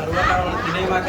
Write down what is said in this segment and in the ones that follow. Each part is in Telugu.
తర్వాత తినేవాక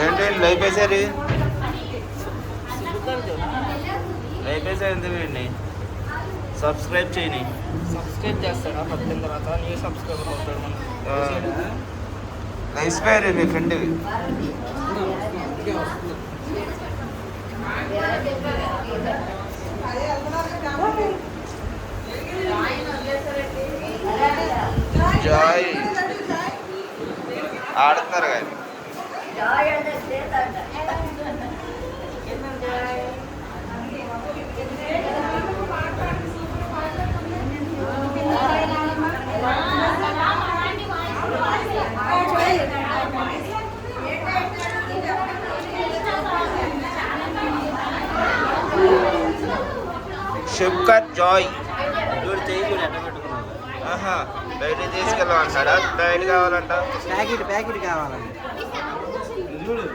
ఏంటి లైఫ్ వేసారు? లైఫ్ వేసారు వీడిని? సబ్స్క్రైబ్ చేయని. సబ్స్క్రైబ్ చేస్తాడా? పద్దెనిమిది తర్వాత న్యూ సబ్స్క్రైబ్ అవుతాడు మనం ఇన్స్పైర్ మీ ఫ్రెండ్ Thank. జాయ్ ఆడుతున్నారు కానీ Thank you. షుబ్కర్ జాయ్. ఆహా బయట తీసుకెళ్ళమంటాడా బయట కావాలంట. ప్యాకెట్ ప్యాకెట్ కావాలండి. చూడు.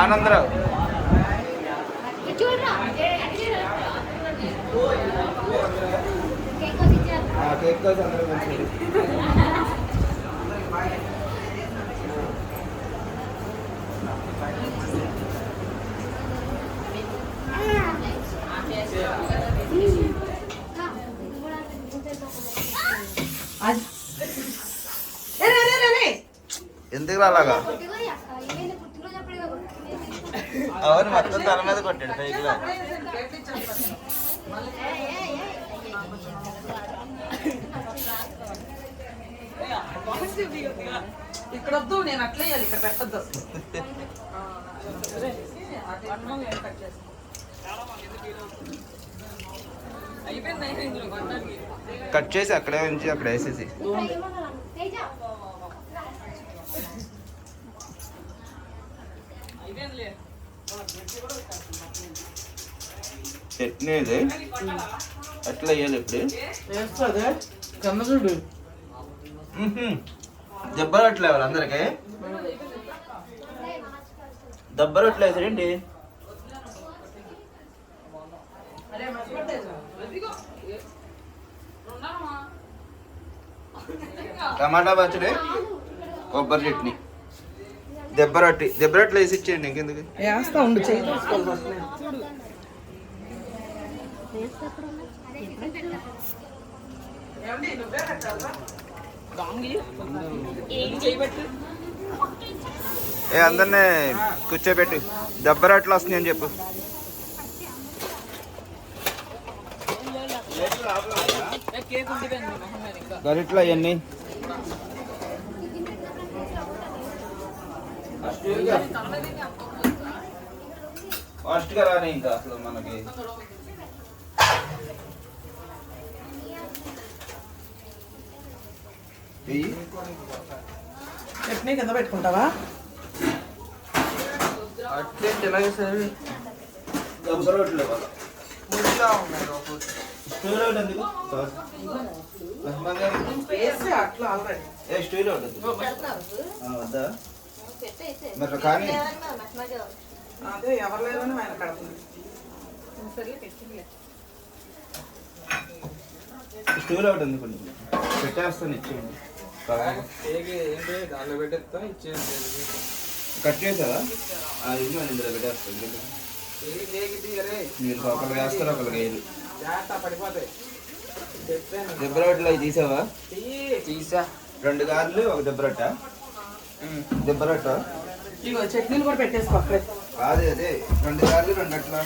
ఆనందరావు. ఆ కేక్ కోసం అందరూ మంచిది ఎందుకు అలాగా? అవును మొత్తం తల మీద కొట్టాడు సైకిల్ ఇక్కడ వద్దు నేను అట్లే ఇక్కడ పెట్టద్దు. కట్ చేసి అక్కడే ఉంచి అక్కడ వేసేసి. చట్నీ అట్లా వేయాలి ఇప్పుడు. వేస్తుంది కన్న చూడు దెబ్బ రొట్టెలు ఇవ్వాలి అందరికి? దెబ్బ రొట్టెలు వేసారండి అరే మర్చిపోలేదు ఇదిగో ఉన్నామా టమాటా పచ్చడి కొబ్బరి చట్నీ. దెబ్బ రొట్టి దెబ్బ రొట్టెలు వేసి ఇచ్చేయండి ఇంకెందుకు? వేస్తా ఉండు చేయి ఏం అందరినీ కూర్చోబెట్టి. దెబ్బ రొట్టెలు వస్తున్నాయి అని చెప్పు. గరిట్లో అవన్నీ. ఫాస్ట్గా రాని ఇంకా అసలు మనకి. చట్నీ కింద పెట్టుకుంటావా? అట్లే ఎలాగే సరే స్టూల్ వద్దా? మరి కానీ అదే ఎవరు లేదని ఆయన కడుతుంది స్టూల్ ఒకటి ఎందుకు నీకు? పెట్టేస్తాను ఇచ్చేయండి. దానిలో పెట్టేస్తా ఇచ్చేది కట్ చేసావా ఆ, ఇది మరి ఇందులో పెట్టేస్తాను. మీరు ఒకరికి వేస్తారు ఒకరికి వేయరు. దెబ్బ రొట్టెలు అవి తీసావా? తీసా. రెండు గార్లు ఒక దెబ్బ రొట్ట. దెబ్బ రొట్ట? ఇగో చట్నీలు కూడా పెట్టేసుకో అక్కడే కాదు అదే. రెండు గార్లు రెండు అట్లా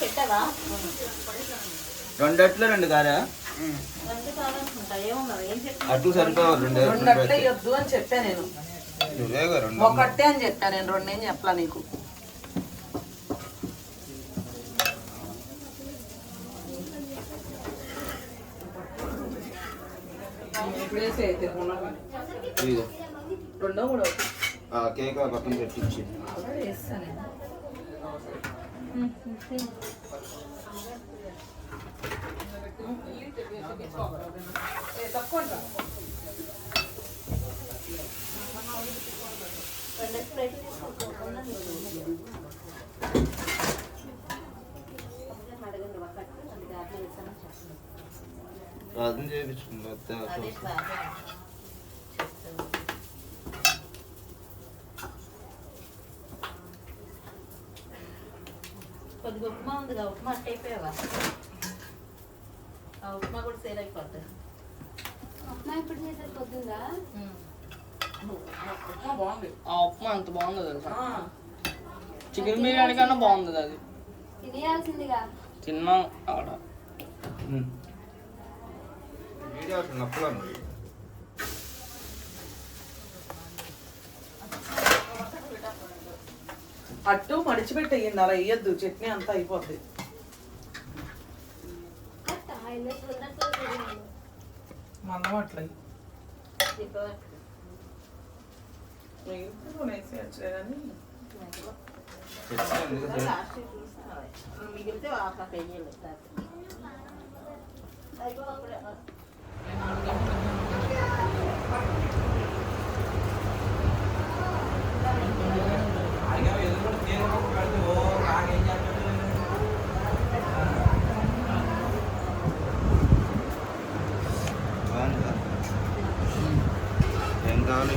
పెట్టవా? రెండు అట్లు రెండు గారా అట్లు సరిపోవాలి రెండు అట్లే. ఇవ్వద్దు అని చెప్పా నేను. ఒకటే అని చెప్పా నేను రెండు ఏం చెప్పలా నీకు. రెండో కేక్ పక్కన పెట్టించి వేస్తా నేను ఏ, తక్కువ అంట. రెండు ప్లేట్లు తీసుకోకుండా అడగండి ఒకటి అది దాంట్లో వేస్తామని చెప్పండి ప్రార్థన చేయించుకుందా అదే ప్రాబ్లం. కొద్దిగా ఉప్మా ఉందిగా ఉప్మా ఆ ఉప్మా కూడా సేల్ అయిపోతుంది ఉప్మా ఇప్పుడు ఉప్మా బాగుంది. ఆ ఉప్మా ఎంత బాగుందో తెలుసా? ఆ, చికెన్ బిర్యానీ కన్నా బాగుంది అది. తినేయాల్సిందిగా. తిన్నాం అక్కడ అట్టు మడిచిపెట్టేయండి అలా వేయద్దు. చట్నీ అంతా అయిపోద్ది. మందం అట్లా మిగిలితే నువ్వు వేసేయచ్చులే కానీ చట్నీ ఎందుకు మిగిలితే అట్లా పెయ్యాలి బాగుందా ఏం కావాలి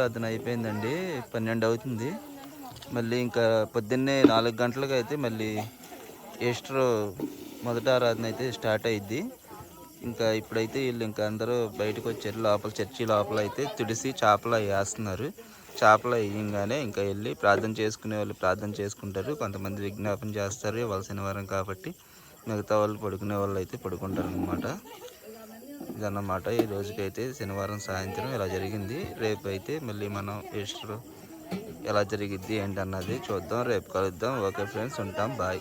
ప్రార్థన అయిపోయిందండి. పన్నెండు అవుతుంది. మళ్ళీ ఇంకా పొద్దున్నే నాలుగు గంటలకు అయితే మళ్ళీ ఈస్టర్ మొదటి ఆరాధన అయితే స్టార్ట్ అయ్యిద్ది ఇంకా ఇప్పుడైతే వీళ్ళు ఇంకా అందరూ బయటకు వచ్చారు. లోపల చర్చి లోపల అయితే తుడిసి చేపలు వేస్తున్నారు. చేపలు వేయంగానే ఇంకా వెళ్ళి ప్రార్థన చేసుకునే వాళ్ళు ప్రార్థన చేసుకుంటారు. కొంతమంది విజ్ఞాపన చేస్తారు. ఇవాళ శనివారం కాబట్టి మిగతా వాళ్ళు పడుకునే వాళ్ళు అయితే పడుకుంటారు అనమాట ఇదన్నమాట. ఈ రోజుకైతే శనివారం సాయంత్రం ఇలా జరిగింది. రేపు అయితే మళ్ళీ మనం ఈస్టర్ ఎలా జరిగిద్ది ఏంటన్నది చూద్దాం. రేపు కలుద్దాం. ఓకే ఫ్రెండ్స్ ఉంటాం. బాయ్.